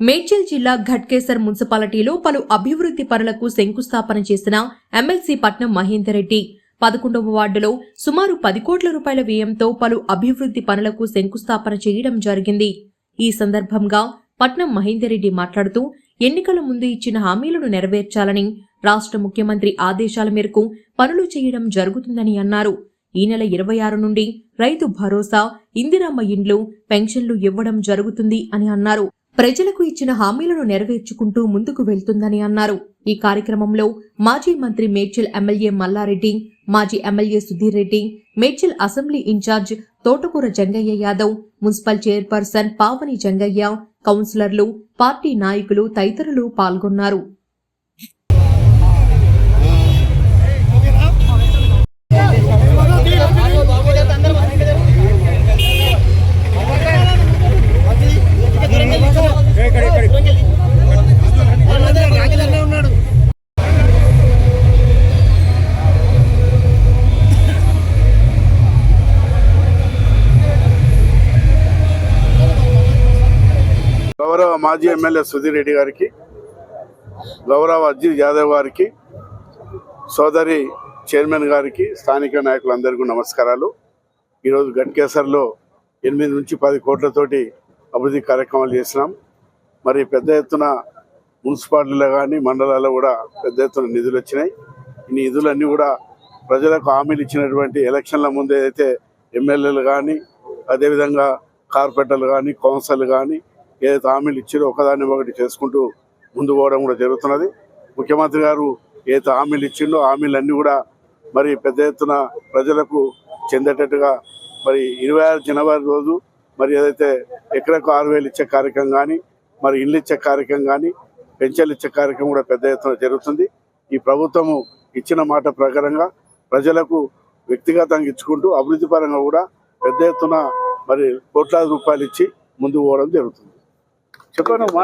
మేడ్చల్ జిల్లా ఘట్కేసర్ మున్సిపాలిటీలో పలు అభివృద్ధి పనులకు శంకుస్థాపన చేసిన ఎమ్మెల్సీ పట్నం మహేందర్ రెడ్డి. పదకొండవ వార్డులో సుమారు పది కోట్ల రూపాయల వ్యయంతో పలు అభివృద్ధి పనులకు శంకుస్థాపన చేయడం జరిగింది. ఈ సందర్భంగా పట్నం మహేందర్ రెడ్డి మాట్లాడుతూ ఎన్నికల ముందు ఇచ్చిన హామీలను నెరవేర్చాలని రాష్ట్ర ముఖ్యమంత్రి ఆదేశాల మేరకు పనులు చేయడం జరుగుతుందని అన్నారు. ఈ నెల ఇరవై ఆరు నుండి రైతు భరోసా ఇందిరమ్మ ఇండ్లు పెన్షన్లు ఇవ్వడం జరుగుతుంది అని అన్నారు. ప్రజలకు ఇచ్చిన హామీలను నెరవేర్చుకుంటూ ముందుకు వెళ్తుందని అన్నారు. ఈ కార్యక్రమంలో మాజీ మంత్రి మేడ్చల్ ఎమ్మెల్యే మల్లారెడ్డి మాజీ MLA Sudheer Reddy Medchal assembly incharge Thotakura Jangaiah Yadav municipal chairperson Pavani Jangaiah కౌన్సిలర్లు పార్టీ నాయకులు తదితరులు పాల్గొన్నారు. గౌరవ మాజీ ఎమ్మెల్యే సుధీర్ రెడ్డి గారికి గౌరవ అజిత్ యాదవ్ గారికి సోదరి చైర్మన్ గారికి స్థానిక నాయకులందరికీ నమస్కారాలు. ఈరోజు గట్కేసర్లో ఎనిమిది నుంచి పది కోట్లతోటి అభివృద్ధి కార్యక్రమాలు చేసినాం. మరి పెద్ద ఎత్తున మున్సిపాలిటీలో కానీ మండలాల్లో కూడా పెద్ద ఎత్తున నిధులు వచ్చినాయి. ఈ నిధులన్నీ కూడా ప్రజలకు హామీలు ఇచ్చినటువంటి ఎలక్షన్ల ముందే అయితే ఎమ్మెల్యేలు కానీ అదేవిధంగా కార్పొరేటర్లు కానీ కౌన్సిల్ కానీ ఏదైతే హామీలు ఇచ్చారో ఒకదాన్ని ఒకటి చేసుకుంటూ ముందు పోవడం కూడా జరుగుతున్నది. ముఖ్యమంత్రి గారు ఏదైతే హామీలు ఇచ్చిండో హామీలన్నీ కూడా మరి పెద్ద ఎత్తున ప్రజలకు చెందేటట్టుగా మరి ఇరవై ఆరు జనవరి రోజు మరి ఏదైతే ఎకరకు ఆరు వేలు ఇచ్చే కార్యక్రమం కానీ మరి ఇల్లు ఇచ్చే కార్యక్రమం కానీ పెన్షన్లు ఇచ్చే కార్యక్రమం కూడా పెద్ద ఎత్తున జరుగుతుంది. ఈ ప్రభుత్వము ఇచ్చిన మాట ప్రకారంగా ప్రజలకు వ్యక్తిగతంగా ఇచ్చుకుంటూ అభివృద్ధి పరంగా కూడా పెద్ద ఎత్తున మరి కోట్లాది రూపాయలు ఇచ్చి ముందుకు పోవడం జరుగుతుంది. చెప్పండి మాట